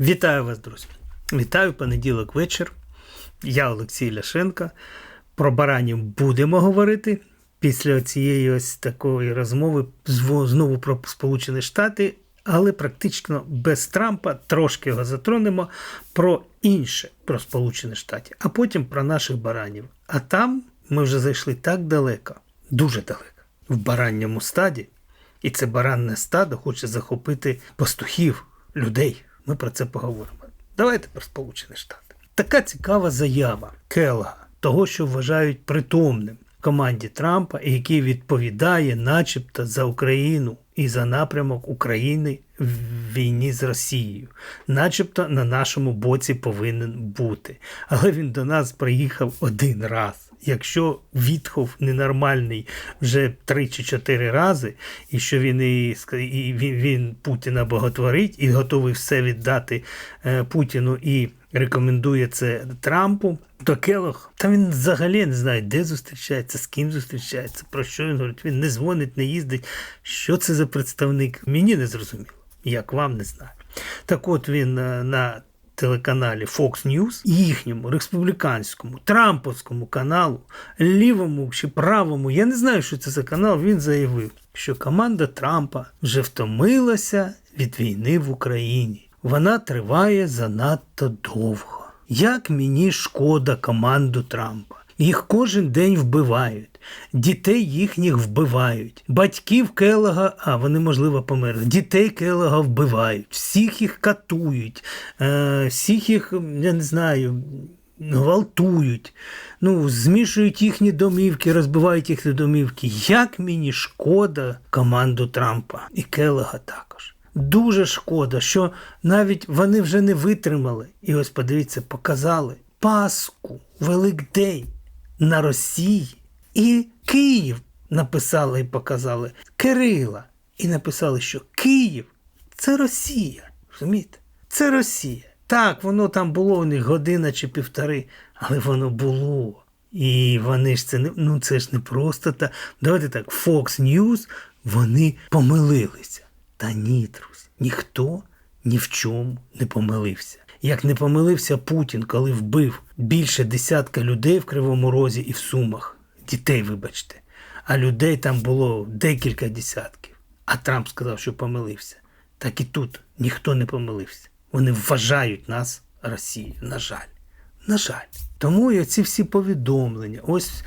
Вітаю вас, друзі! Вітаю понеділок вечір. Я Олексій Ляшенко. Про баранів будемо говорити після цієї ось такої розмови знову про Сполучені Штати, але практично без Трампа трошки його затронемо про інше, про Сполучені Штати, а потім про наших баранів. А там ми вже зайшли так далеко, дуже далеко, в баранньому стаді, і це баранне стадо хоче захопити пастухів, людей. Ми про це поговоримо. Давайте про Сполучені Штати. Така цікава заява Келга, того, що вважають притомним команді Трампа, який відповідає, начебто, за Україну і за напрямок України в війні з Росією, начебто на нашому боці повинен бути. Але він до нас приїхав один раз. Якщо Вітхов ненормальний вже три чи чотири рази, і що він і, і він, він Путіна боготворить і готовий все віддати е, Путіну і рекомендує це Трампу, то Келох, та він взагалі не знає, де зустрічається, з ким зустрічається, про що він говорить. Він не дзвонить, не їздить. Що це за представник? Мені не зрозуміло, як вам не знаю. Так от він е, на телеканалі Fox News, їхньому республіканському, трамповському каналу, лівому чи правому, я не знаю, що це за канал, він заявив, що команда Трампа вже втомилася від війни в Україні. Вона триває занадто довго. Як мені шкода команду Трампа. Їх кожен день вбивають, дітей їхніх вбивають, батьків Келога, а вони, можливо, померли. Дітей Келога вбивають, всіх їх катують, е, всіх їх, я не знаю, гвалтують, ну, змішують їхні домівки, розбивають їхні домівки. Як мені шкода команду Трампа і Келога також. Дуже шкода, що навіть вони вже не витримали. І ось подивіться, показали Пасху, Великдень на Росії. І Київ написали і показали Кирила. І написали, що Київ це Росія. Розумієте? Це Росія. Так, воно там було у них година чи півтори, але воно було. І вони ж це не ну це ж не просто та. Давайте так, Fox News, вони помилилися. Та ні, друзі, ніхто ні в чому не помилився. Як не помилився Путін, коли вбив більше десятка людей в Кривому Розі і в Сумах, дітей, вибачте, а людей там було декілька десятків. А Трамп сказав, що помилився. Так і тут ніхто не помилився. Вони вважають нас Росією. На жаль. На жаль. Тому і ці всі повідомлення, ось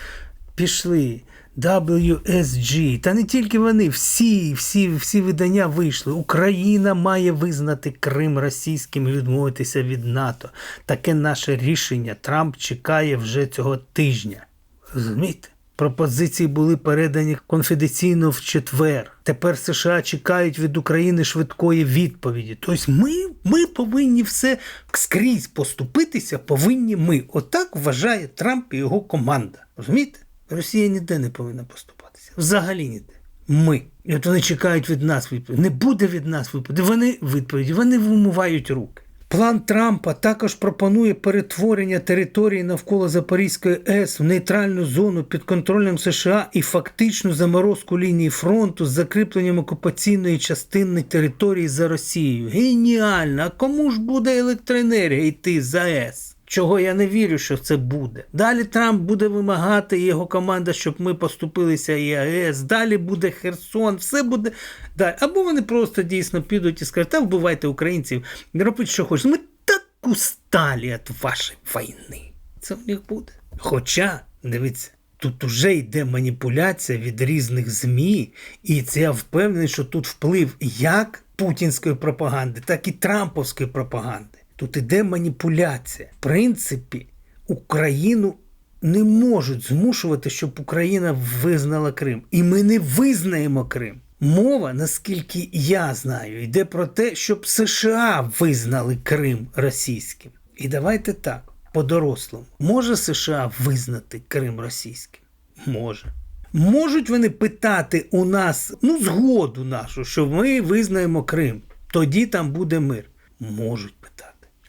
пішли WSG, та не тільки вони, всі, всі, всі видання вийшли. Україна має визнати Крим російським і відмовитися від НАТО. Таке наше рішення Трамп чекає вже цього тижня. Розумієте? Пропозиції були передані конфіденційно в четвер. Тепер США чекають від України швидкої відповіді. Тобто ми, ми повинні все скрізь поступитися, повинні ми. Отак вважає Трамп і його команда. Розумієте? Росія ніде не повинна поступатися. Взагалі ніде. Ми. І от вони чекають від нас відповіді. Не буде від нас відповіді. Вони відповіді, вони вимивають руки. План Трампа також пропонує перетворення території навколо Запорізької ЕС в нейтральну зону під контролем США і фактичну заморозку лінії фронту з закріпленням окупаційної частини території за Росією. Геніально! А кому ж буде електроенергія йти за АЕС? Чого я не вірю, що це буде. Далі Трамп буде вимагати його команда, щоб ми поступилися і АЕС. Далі буде Херсон, все буде далі. Або вони просто дійсно підуть і скажуть, та вбивайте українців, робіть, що хочете. Ми так усталі від вашої війни. Це в них буде. Хоча, дивіться. Тут уже йде маніпуляція від різних ЗМІ, і це я впевнений, що тут вплив як путінської пропаганди, так і трамповської пропаганди. Тут іде маніпуляція. В принципі, Україну не можуть змушувати, щоб Україна визнала Крим. І ми не визнаємо Крим. Мова, наскільки я знаю, йде про те, щоб США визнали Крим російським. І давайте так, по-дорослому. Може США визнати Крим російським? Може. Можуть вони питати у нас ну, згоду нашу, що ми визнаємо Крим, тоді там буде мир. Можуть.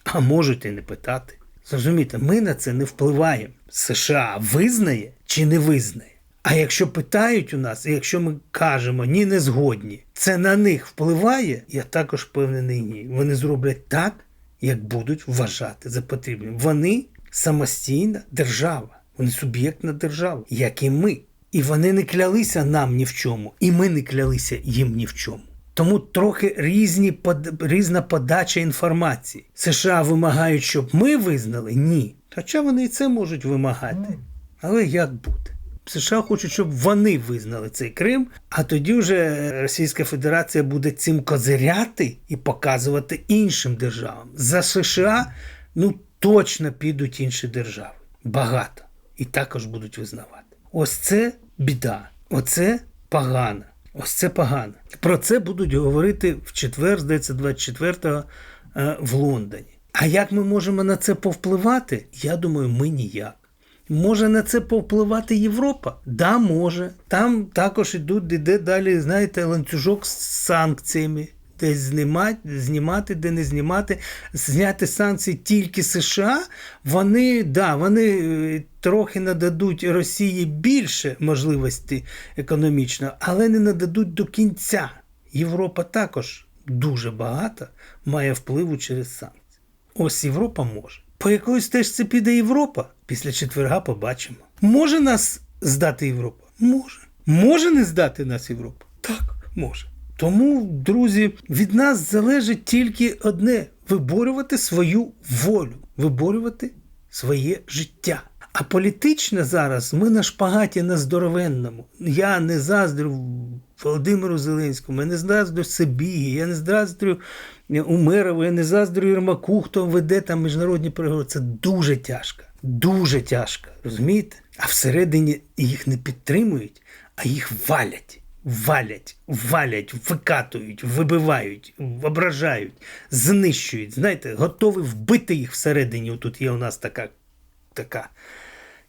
А можуть і не питати. Зрозумієте, ми на це не впливаємо. США визнає чи не визнає. А якщо питають у нас, і якщо ми кажемо ні, не згодні, це на них впливає, я також впевнений ні. Вони зроблять так, як будуть вважати за потрібне. Вони самостійна держава, вони суб'єктна держава, як і ми. І вони не клялися нам ні в чому, і ми не клялися їм ні в чому. Тому трохи різні под... різна подача інформації. США вимагають, щоб ми визнали? Ні. Хоча вони і це можуть вимагати. Але як буде? США хочуть, щоб вони визнали цей Крим, а тоді вже Російська Федерація буде цим козиряти і показувати іншим державам. За США ну точно підуть інші держави. Багато. І також будуть визнавати. Ось це біда. Оце погано. Ось це погано. Про це будуть говорити в четвер, здається, 24-го е, в Лондоні. А як ми можемо на це повпливати? Я думаю, ми ніяк. Може на це повпливати Європа? Да, може. Там також ідуть, іде далі, знаєте, ланцюжок з санкціями. Десь знімати, знімати, де не знімати, зняти санкції тільки США. Вони да, вони е, трохи нададуть Росії більше можливостей економічно, але не нададуть до кінця. Європа також дуже багато має впливу через санкції. Ось Європа може. По якоїсь теж це піде Європа. Після четверга побачимо. Може нас здати Європа? Може. Може не здати нас Європа? Так, може. Тому, друзі, від нас залежить тільки одне виборювати свою волю, виборювати своє життя. А політично зараз ми на шпагаті на здоровенному. Я не заздрю Володимиру Зеленському, я не заздрю Сибігі, я не заздрю Умерову, я не заздрю Єрмаку, хто веде там міжнародні переговори. Це дуже тяжко. Дуже тяжко. Розумієте? А всередині їх не підтримують, а їх валять. Валять, валять, викатують, вибивають, ображають, знищують. Знаєте, готові вбити їх всередині. Тут є у нас така, така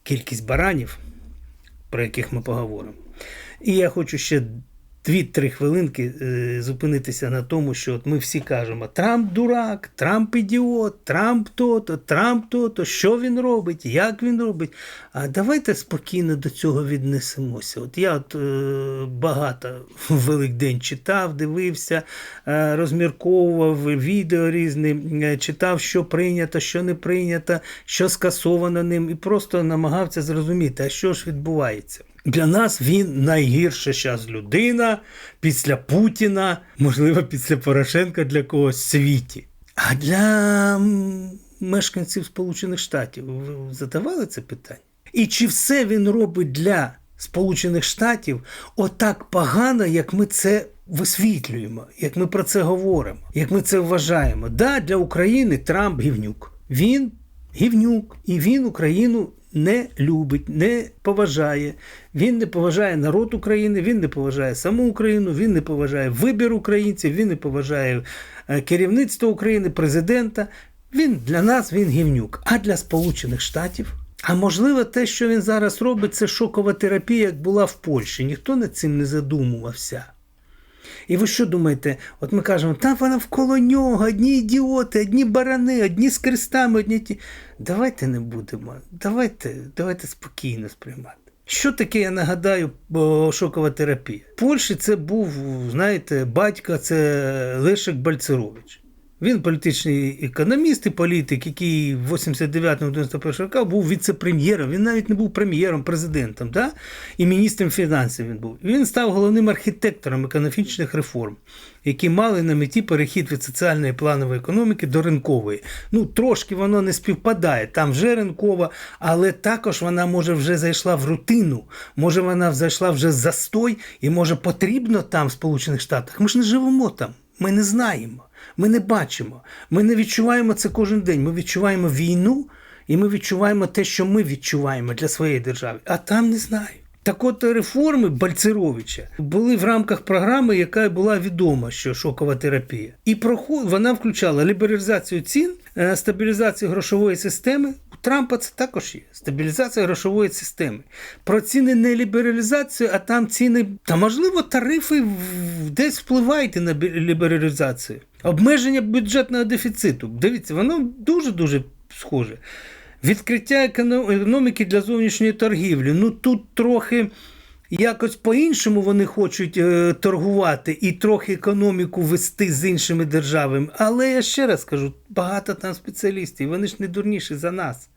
кількість баранів, про яких ми поговоримо. І я хочу ще 2-3 хвилинки е, зупинитися на тому, що от ми всі кажемо: Трамп дурак, Трамп ідіот, Трамп то-то, Трамп то-то, що він робить, як він робить. А давайте спокійно до цього віднесемося. От я от е, багато Великдень читав, дивився, е, розмірковував відео різні, е, читав, що прийнято, що не прийнято, що скасовано ним, і просто намагався зрозуміти, а що ж відбувається. Для нас він найгірша зараз людина після Путіна, можливо, після Порошенка для когось в світі. А для мешканців Сполучених Штатів ви задавали це питання? І чи все він робить для Сполучених Штатів отак погано, як ми це висвітлюємо, як ми про це говоримо, як ми це вважаємо? Да, для України Трамп гівнюк. Він гівнюк, і він Україну не любить, не поважає. Він не поважає народ України, він не поважає саму Україну, він не поважає вибір українців, він не поважає е, керівництво України, президента. Він для нас він гівнюк. А для Сполучених Штатів. А можливо, те, що він зараз робить, це шокова терапія, як була в Польщі. Ніхто над цим не задумувався. І ви що думаєте? От ми кажемо, там вона вколо нього, одні ідіоти, одні барани, одні з крестами, одні ті. Давайте не будемо. Давайте, давайте спокійно сприймати. Що таке, я нагадаю, шокова терапія? В Польщі це був, знаєте, батько, це Лишик Бальцерович. Він політичний економіст і політик, який в 89-91 роках був віце-прем'єром. Він навіть не був прем'єром, президентом, да? і міністром фінансів він був. Він став головним архітектором економічних реформ, які мали на меті перехід від соціальної планової економіки до ринкової. Ну, трошки воно не співпадає. Там вже ринкова, але також вона може вже зайшла в рутину, може вона зайшла вже застой, і може потрібно там, в Сполучених Штатах. Ми ж не живемо там, ми не знаємо. Ми не бачимо. Ми не відчуваємо це кожен день. Ми відчуваємо війну, і ми відчуваємо те, що ми відчуваємо для своєї держави. А там не знаю. Так от реформи Бальцеровича були в рамках програми, яка була відома, що шокова терапія. І проход... вона включала лібералізацію цін, е, стабілізацію грошової системи. У Трампа це також є. Стабілізація грошової системи. Про ціни не лібералізацію, а там ціни, та можливо, тарифи десь впливають на лібералізацію. Обмеження бюджетного дефіциту. Дивіться, воно дуже-дуже схоже. Відкриття економіки для зовнішньої торгівлі. Ну тут трохи Якось по-іншому вони хочуть е, торгувати і трохи економіку вести з іншими державами. Але я ще раз кажу, багато там спеціалістів, вони ж не дурніші за нас,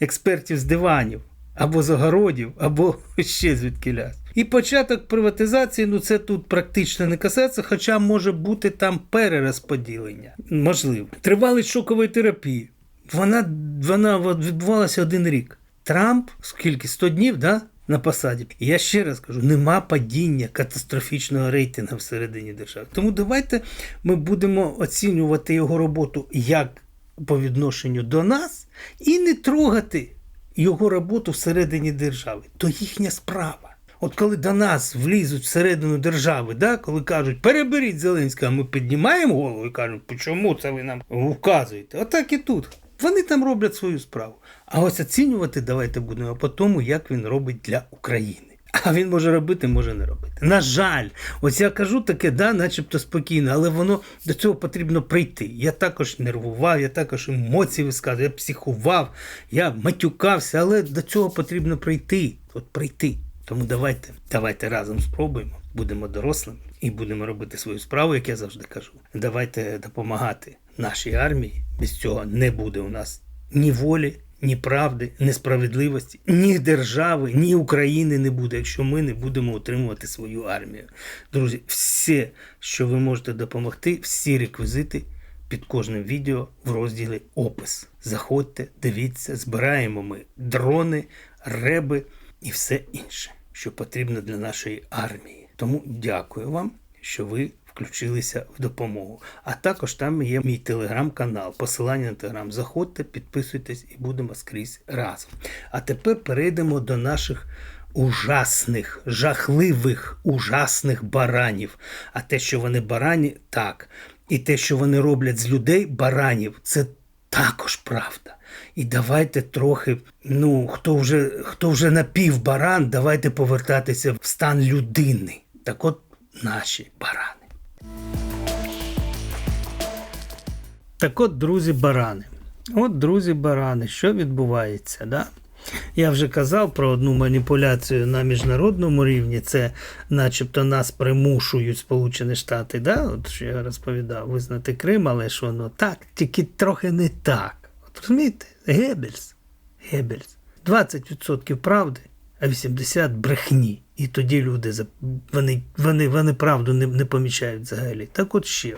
експертів з диванів, або з огородів, або ще звідки І початок приватизації, ну це тут практично не касається, хоча може бути там перерозподілення. Можливо. Тривалість шокової терапії. Вона, вона відбувалася один рік. Трамп, скільки 100 днів, да? На посаді. Я ще раз кажу: нема падіння катастрофічного рейтингу всередині держави. Тому давайте ми будемо оцінювати його роботу як по відношенню до нас і не трогати його роботу всередині держави. То їхня справа. От коли до нас влізуть всередину держави, да, коли кажуть, переберіть Зеленського, ми піднімаємо голову і кажемо, чому це ви нам вказуєте? Отак і тут. Вони там роблять свою справу. А ось оцінювати давайте будемо по тому, як він робить для України. А він може робити, може не робити. На жаль, ось я кажу таке, да, начебто спокійно, але воно до цього потрібно прийти. Я також нервував, я також емоції висказував, я психував, я матюкався, але до цього потрібно прийти. От прийти. Тому давайте, давайте разом спробуємо, будемо дорослими і будемо робити свою справу, як я завжди кажу. Давайте допомагати нашій армії. Без цього не буде у нас ні волі, ні правди, ні справедливості, ні держави, ні України не буде, якщо ми не будемо утримувати свою армію. Друзі, все, що ви можете допомогти, всі реквізити під кожним відео в розділі опис. Заходьте, дивіться, збираємо ми дрони, реби і все інше, що потрібно для нашої армії. Тому дякую вам, що ви включилися в допомогу. А також там є мій телеграм-канал. Посилання на телеграм. Заходьте, підписуйтесь і будемо скрізь разом. А тепер перейдемо до наших. Ужасних, жахливих, ужасних баранів. А те, що вони барані, так. І те, що вони роблять з людей, баранів, це також правда. І давайте трохи, ну, хто вже хто вже напівбаран, давайте повертатися в стан людини. Так от наші барани. Так от, друзі, барани. От, друзі, барани, що відбувається? Да? Я вже казав про одну маніпуляцію на міжнародному рівні. Це начебто нас примушують Сполучені Штати, да? От що я розповідав, визнати Крим, але ж воно так, тільки трохи не так. От розумієте? Гебельс. Гебельс. 20% правди, а 80% брехні. І тоді люди вони, вони, вони правду не, не помічають взагалі. Так от ще.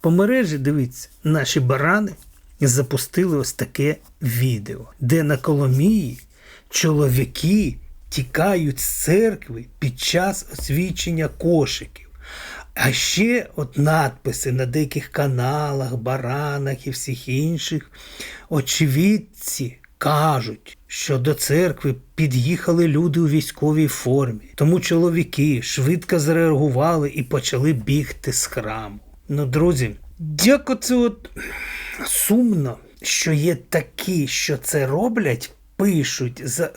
По мережі, дивіться, наші барани запустили ось таке відео, де на Коломії чоловіки тікають з церкви під час освічення кошиків. А ще от надписи на деяких каналах, баранах і всіх інших. Очевидці кажуть, що до церкви під'їхали люди у військовій формі. Тому чоловіки швидко зреагували і почали бігти з храму. Ну, друзі, як оце от сумно, що є такі, що це роблять, пишуть за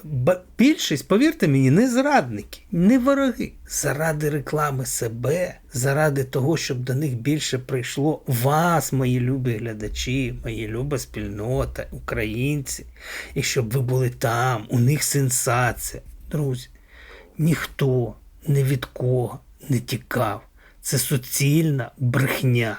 більшість, повірте мені, не зрадники, не вороги. Заради реклами себе, заради того, щоб до них більше прийшло вас, мої любі глядачі, мої люба спільнота, українці, і щоб ви були там, у них сенсація. Друзі, ніхто ні від кого не тікав. Це суцільна брехня.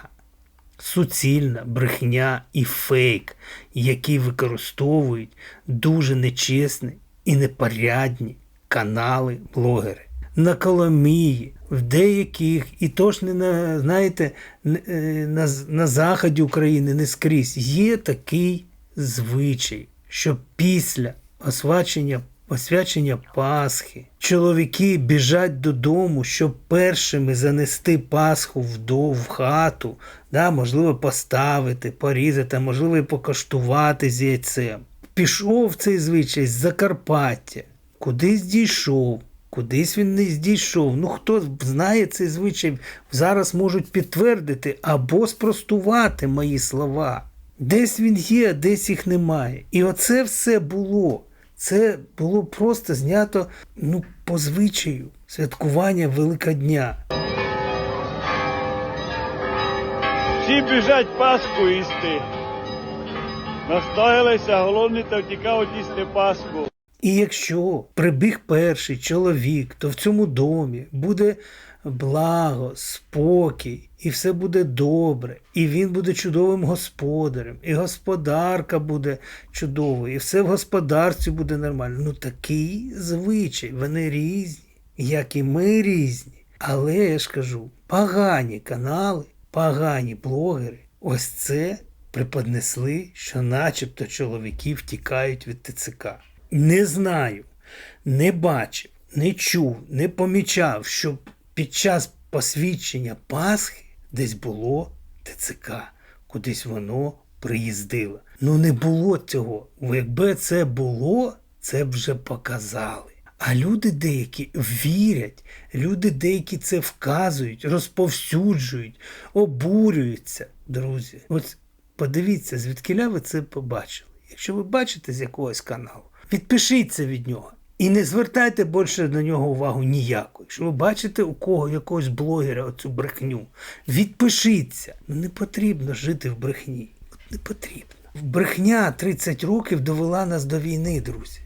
Суцільна брехня і фейк, які використовують дуже нечесні і непорядні канали блогери. На Коломії, в деяких, і то ж не на, знаєте, е, на, на заході України не скрізь є такий звичай, що після освячення освячення Пасхи. Чоловіки біжать додому, щоб першими занести Пасху в в хату, да, можливо, поставити, порізати, можливо, і покаштувати з яйцем. Пішов цей звичай з Закарпаття, кудись дійшов. Кудись він не здійшов. Ну, хто знає цей звичай, зараз можуть підтвердити або спростувати мої слова. Десь він є, десь їх немає. І оце все було. Це було просто знято ну, по звичаю святкування Великодня. Всі біжать Пасху їсти. Настоялися, голодні та втікають їсти Пасху. І якщо прибіг перший чоловік, то в цьому домі буде благо, спокій, і все буде добре, і він буде чудовим господарем, і господарка буде чудовою, і все в господарстві буде нормально. Ну такий звичай, вони різні, як і ми різні. Але я ж кажу, погані канали, погані блогери, ось це преподнесли, що начебто чоловіки втікають від ТЦК. Не знаю, не бачив, не чув, не помічав, що під час посвідчення Пасхи десь було ТЦК, кудись воно приїздило. Ну не було цього. Якби це було, це б вже показали. А люди деякі вірять, люди деякі це вказують, розповсюджують, обурюються, друзі. От подивіться, звідкиля ви це побачили. Якщо ви бачите з якогось каналу, відпишіться від нього. І не звертайте більше на нього увагу ніяку. Якщо ви бачите у кого якогось блогера оцю брехню, відпишіться. Ну не потрібно жити в брехні. От не потрібно. Брехня 30 років довела нас до війни, друзі.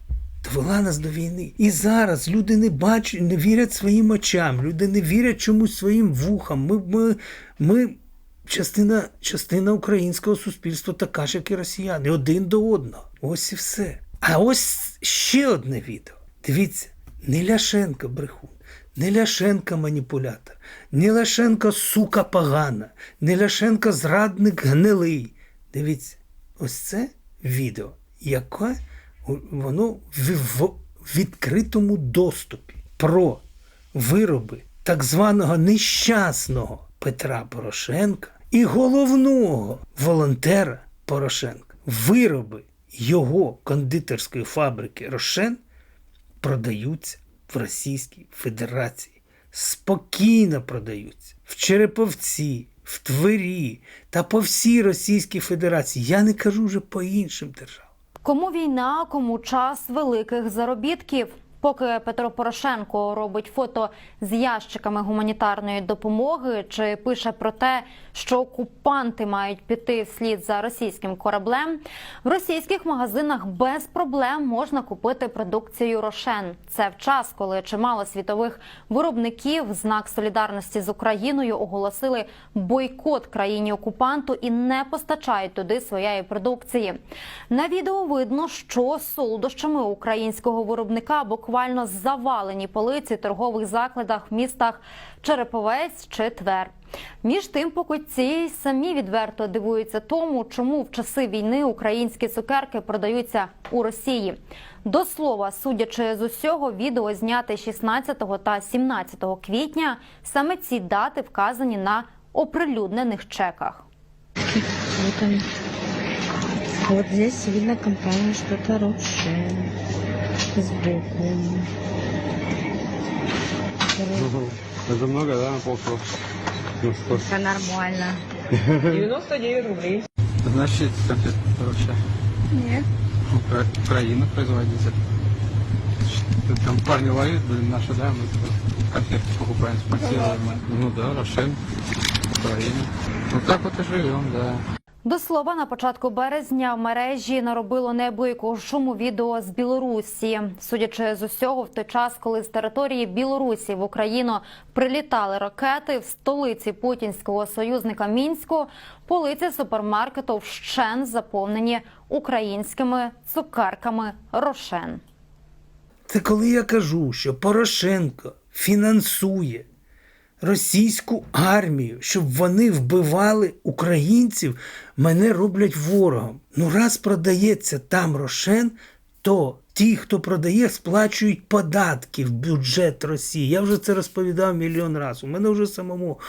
Довела нас до війни. І зараз люди не бачать, не вірять своїм очам, люди не вірять чомусь своїм вухам. Ми, ми, ми частина, частина українського суспільства така ж, як і росіяни, один до одного. Ось і все. А ось ще одне відео. Дивіться, не Ляшенко брехун, не Ляшенко маніпулятор, не Ляшенко сука погана, не Ляшенко зрадник гнилий. Дивіться, ось це відео, яке воно в, відкритому доступі про вироби так званого нещасного Петра Порошенка і головного волонтера Порошенка. Вироби його кондитерської фабрики Рошен продаються в Російській Федерації. Спокійно продаються в Череповці, в Твері та по всій Російській Федерації. Я не кажу вже по іншим державам. Кому війна, кому час великих заробітків. Поки Петро Порошенко робить фото з ящиками гуманітарної допомоги чи пише про те, що окупанти мають піти вслід за російським кораблем, в російських магазинах без проблем можна купити продукцію Рошен. Це в час, коли чимало світових виробників в знак солідарності з Україною оголосили бойкот країні окупанту і не постачають туди своєї продукції. На відео видно, що солодощами українського виробника буквально завалені полиці торгових закладах в містах Череповець чи Твер. Між тим, покупці самі відверто дивуються тому, чому в часи війни українські цукерки продаються у Росії. До слова, судячи з усього, відео зняте 16 та 17 квітня, саме ці дати вказані на оприлюднених чеках. Вот здесь видно компания что-то Рошен. Сбоку. Это много, да, на полкило? Ну. Это нормально. 99 рублей. Значит, конфет, короче. Нет. Укра- Украина производитель. Значит, Там парни ловят, блин, наши, да, мы тут конфетки покупаем, спонсируем. Ну да, Рошен, Украина. Вот так вот и живем, да. До слова, на початку березня в мережі наробило неабиякого шуму відео з Білорусі. Судячи з усього, в той час, коли з території Білорусі в Україну прилітали ракети в столиці путінського союзника Мінську, полиці супермаркету вщен заповнені українськими цукерками Рошен. Це коли я кажу, що Порошенко фінансує російську армію, щоб вони вбивали українців, мене роблять ворогом. Ну, раз продається там Рошен, то ті, хто продає, сплачують податки в бюджет Росії. Я вже це розповідав мільйон разів. У мене вже самому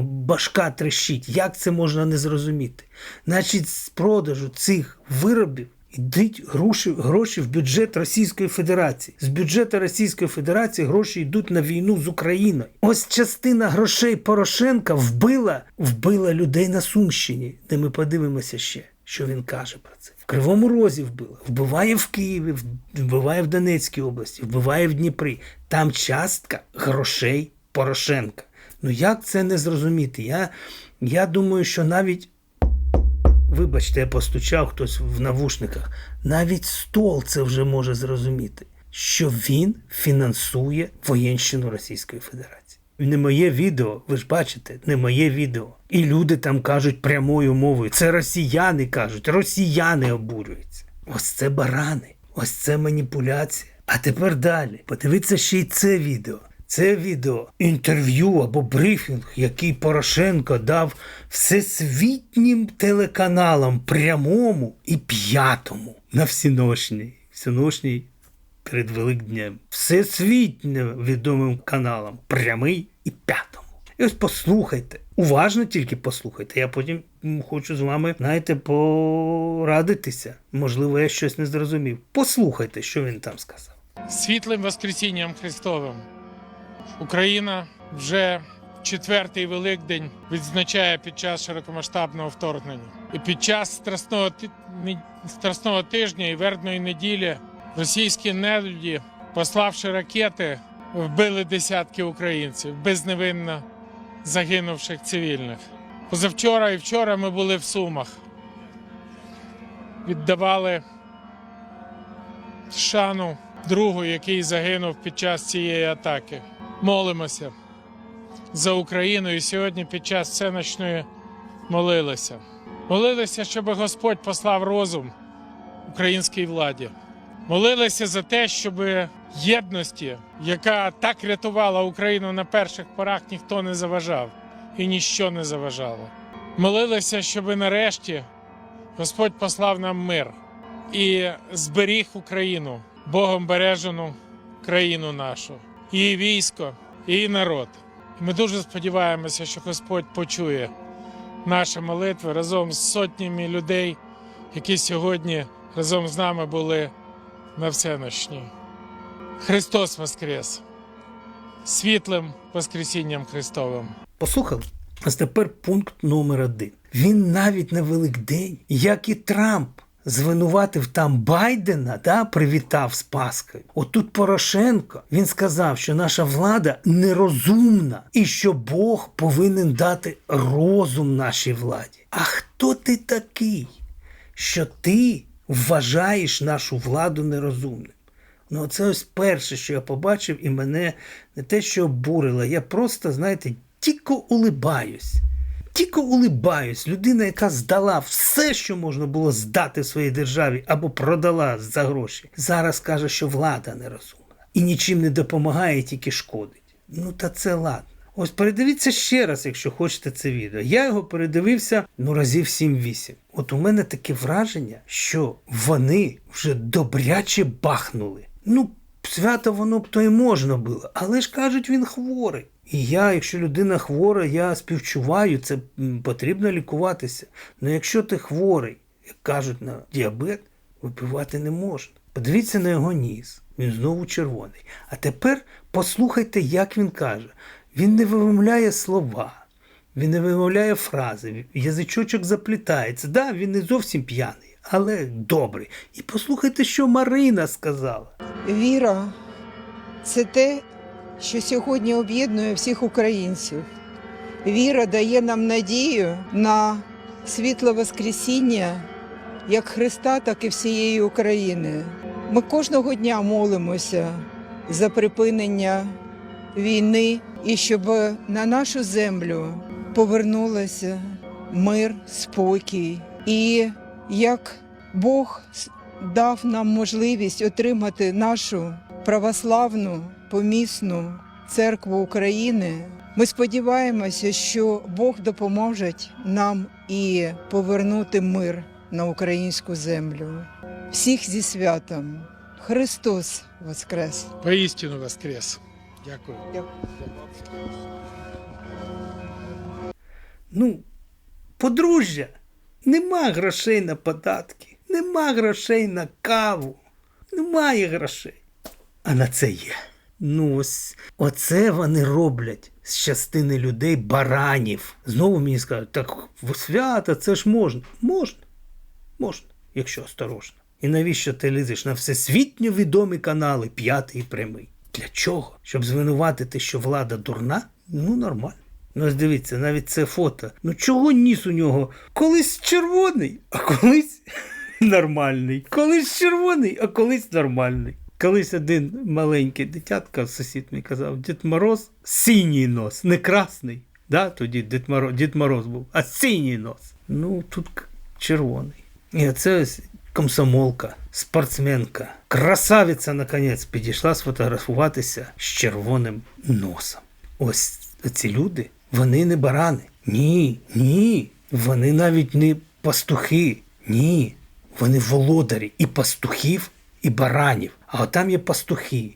башка трещить. Як це можна не зрозуміти? Значить, з продажу цих виробів йдуть гроші, гроші в бюджет Російської Федерації. З бюджету Російської Федерації гроші йдуть на війну з Україною. Ось частина грошей Порошенка вбила, вбила людей на Сумщині, де ми подивимося ще, що він каже про це. В Кривому Розі вбила, вбиває в Києві, вбиває в Донецькій області, вбиває в Дніпрі. Там частка грошей Порошенка. Ну як це не зрозуміти? Я, я думаю, що навіть Вибачте, я постучав хтось в навушниках. Навіть стол це вже може зрозуміти. що він фінансує воєнщину Російської Федерації. Не моє відео, ви ж бачите, не моє відео. І люди там кажуть прямою мовою. Це росіяни кажуть, росіяни обурюються. Ось це барани, ось це маніпуляція. А тепер далі. Подивіться ще й це відео. Це відео інтерв'ю або брифінг, який Порошенко дав всесвітнім телеканалам прямому і п'ятому на всіношній. Всіношній перед Великднем. Всесвітньо відомим каналам прямий і п'ятому. І ось послухайте, уважно тільки послухайте. Я потім хочу з вами, знаєте, порадитися. Можливо, я щось не зрозумів. Послухайте, що він там сказав. світлим Воскресінням Христовим. Україна вже четвертий Великдень відзначає під час широкомасштабного вторгнення. І під час страсного, страсного тижня і вербної неділі російські нелюді, пославши ракети, вбили десятки українців, безневинно загинувших цивільних. Позавчора і вчора ми були в Сумах. Віддавали шану другу, який загинув під час цієї атаки. Молимося за Україну і сьогодні під час всеночної молилися. Молилися, щоб Господь послав розум українській владі. Молилися за те, щоб єдності, яка так рятувала Україну на перших порах, ніхто не заважав і ніщо не заважало. Молилися, щоб нарешті Господь послав нам мир і зберіг Україну, Богом бережену країну нашу, її військо, її народ. І ми дуже сподіваємося, що Господь почує наші молитви разом з сотнями людей, які сьогодні разом з нами були на всеночній. Христос Воскрес! Світлим Воскресінням Христовим! Послухали? Ось тепер пункт номер один. Він навіть на Великдень, як і Трамп, звинуватив там Байдена, да, привітав з Паскою. Отут Порошенко він сказав, що наша влада нерозумна і що Бог повинен дати розум нашій владі. А хто ти такий, що ти вважаєш нашу владу нерозумною? Ну, це ось перше, що я побачив, і мене не те, що обурило, я просто, знаєте, тільки улибаюсь. Тільки улибаюсь. Людина, яка здала все, що можна було здати своїй державі, або продала за гроші, зараз каже, що влада нерозумна і нічим не допомагає, тільки шкодить. Ну та це ладно. Ось передивіться ще раз, якщо хочете це відео. Я його передивився ну разів 7-8. От у мене таке враження, що вони вже добряче бахнули. Ну, свято воно б то й можна було, але ж кажуть, він хворий. І я, якщо людина хвора, я співчуваю, це потрібно лікуватися. Ну якщо ти хворий, як кажуть на діабет, випивати не можна. Подивіться на його ніс. Він знову червоний. А тепер послухайте, як він каже. Він не вимовляє слова, він не вимовляє фрази, язичочок заплітається. Да, він не зовсім п'яний, але добрий. І послухайте, що Марина сказала. Віра це те, що сьогодні об'єднує всіх українців. Віра дає нам надію на світле Воскресіння як Христа, так і всієї України. Ми кожного дня молимося за припинення війни і щоб на нашу землю повернулося мир, спокій. І як Бог дав нам можливість отримати нашу православну помісну церкву України. Ми сподіваємося, що Бог допоможе нам і повернути мир на українську землю. Всіх зі святом. Христос Воскрес! Поістину Воскрес! Дякую. Ну, подружжя, нема грошей на податки, нема грошей на каву, немає грошей. А на це є. Ну, ось оце вони роблять з частини людей баранів. Знову мені скажуть, так в свята це ж можна. Можна. Можна, якщо осторожно. І навіщо ти лізеш на всесвітньо відомі канали п'ятий і прямий? Для чого? Щоб звинуватити, що влада дурна? Ну, нормально. Ну, ось дивіться, навіть це фото. Ну чого ніс у нього? Колись червоний, а колись нормальний. Колись червоний, а колись нормальний. Колись один маленький дитятка, сусід мені казав, Дід Мороз синій нос, не красний. Да, тоді Дід Мороз, Дід Мороз був, а синій нос. Ну, тут червоний. І це ось комсомолка, спортсменка, красавиця, наконець, підійшла сфотографуватися з червоним носом. Ось ці люди, вони не барани. Ні, ні. Вони навіть не пастухи. Ні. Вони володарі і пастухів, і баранів. А там є пастухи.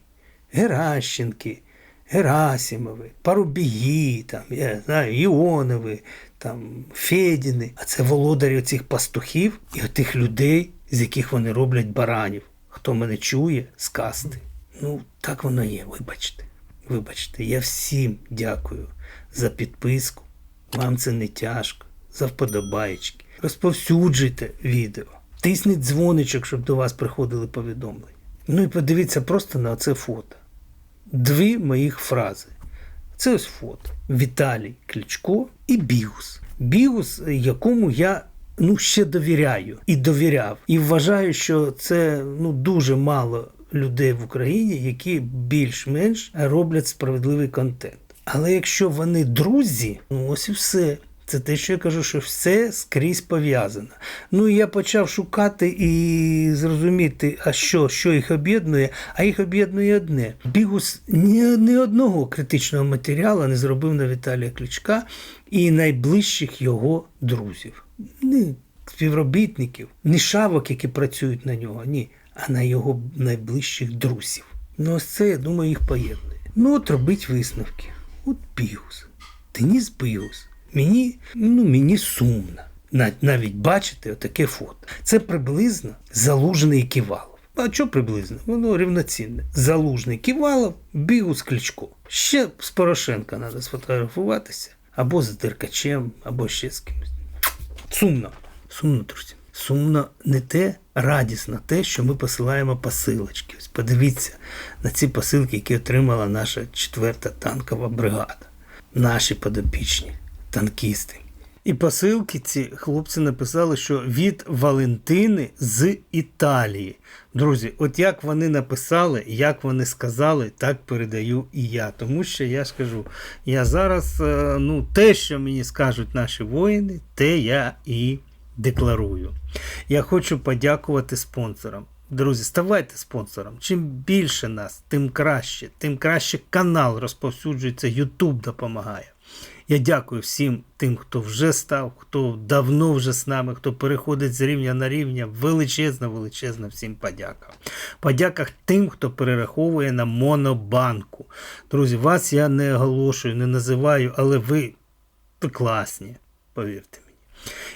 Геращенки, Герасимови, Парубії, там, я знаю, Іонови, там, Федіни. А це володарі оцих пастухів і отих людей, з яких вони роблять баранів. Хто мене чує, з касти. Ну, так воно є, вибачте. Вибачте, я всім дякую за підписку. Вам це не тяжко, за вподобайки. Розповсюджуйте відео. Тисніть дзвоничок, щоб до вас приходили повідомлення. Ну і подивіться просто на це фото. Дві моїх фрази. Це ось фото. Віталій Кличко і Бігус. Бігус, якому я ну, ще довіряю і довіряв. І вважаю, що це ну, дуже мало людей в Україні, які більш-менш роблять справедливий контент. Але якщо вони друзі, ну ось і все. Це те, що я кажу, що все скрізь пов'язано. Ну я почав шукати і зрозуміти, а що, що їх об'єднує, а їх об'єднує одне. Бігус ні, ні одного критичного матеріалу не зробив на Віталія Кличка і найближчих його друзів. Ні співробітників, не шавок, які працюють на нього, ні, а на його найближчих друзів. Ну, ось це, я думаю, їх поєднує. Ну, от робить висновки. От Бігус. Деніс Бігус. Мені, ну, мені сумно. Навіть бачити отаке фото. Це приблизно залужний Ківалов. А що приблизно? Воно рівноцінне. Залужний Ківалов, Бігус Кличко. Ще з Порошенка треба сфотографуватися. Або з Деркачем, або ще з кимось. Сумно. Сумно, друзі. Сумно не те, радісно те, що ми посилаємо посилочки. Ось подивіться на ці посилки, які отримала наша 4-та танкова бригада. Наші подопічні танкісти. І посилки ці хлопці написали, що від Валентини з Італії. Друзі, от як вони написали, як вони сказали, так передаю і я. Тому що я ж кажу, я зараз, е, ну, те, що мені скажуть наші воїни, те я і декларую. Я хочу подякувати спонсорам. Друзі, ставайте спонсором. Чим більше нас, тим краще. Тим краще канал розповсюджується, YouTube допомагає. Я дякую всім тим, хто вже став, хто давно вже з нами, хто переходить з рівня на рівня. Величезна, величезна всім подяка. Подяка тим, хто перераховує на Монобанку. Друзі, вас я не оголошую, не називаю, але ви, ви класні, повірте.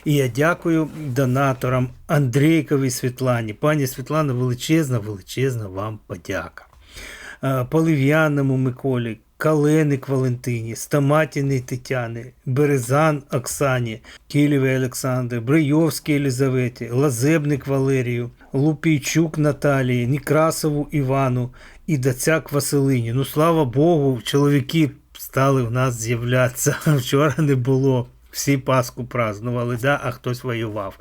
І я дякую донаторам Андрійковій Світлані. Пані Світлана, величезна, величезна вам подяка. Е, Полив'яному Миколі, Каленик Валентині, Стаматіни Тетяни, Березан Оксані, Кілєвій Олександрі, Брийовській Елізаветі, Лазебник Валерію, Лупійчук Наталії, Некрасову Івану і Дацяк Василині. Ну, слава Богу, чоловіки стали в нас з'являтися. Вчора не було. Всі Пасху празднували, да, а хтось воював.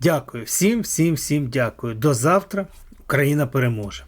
Дякую всім, всім, всім дякую. До завтра. Україна переможе.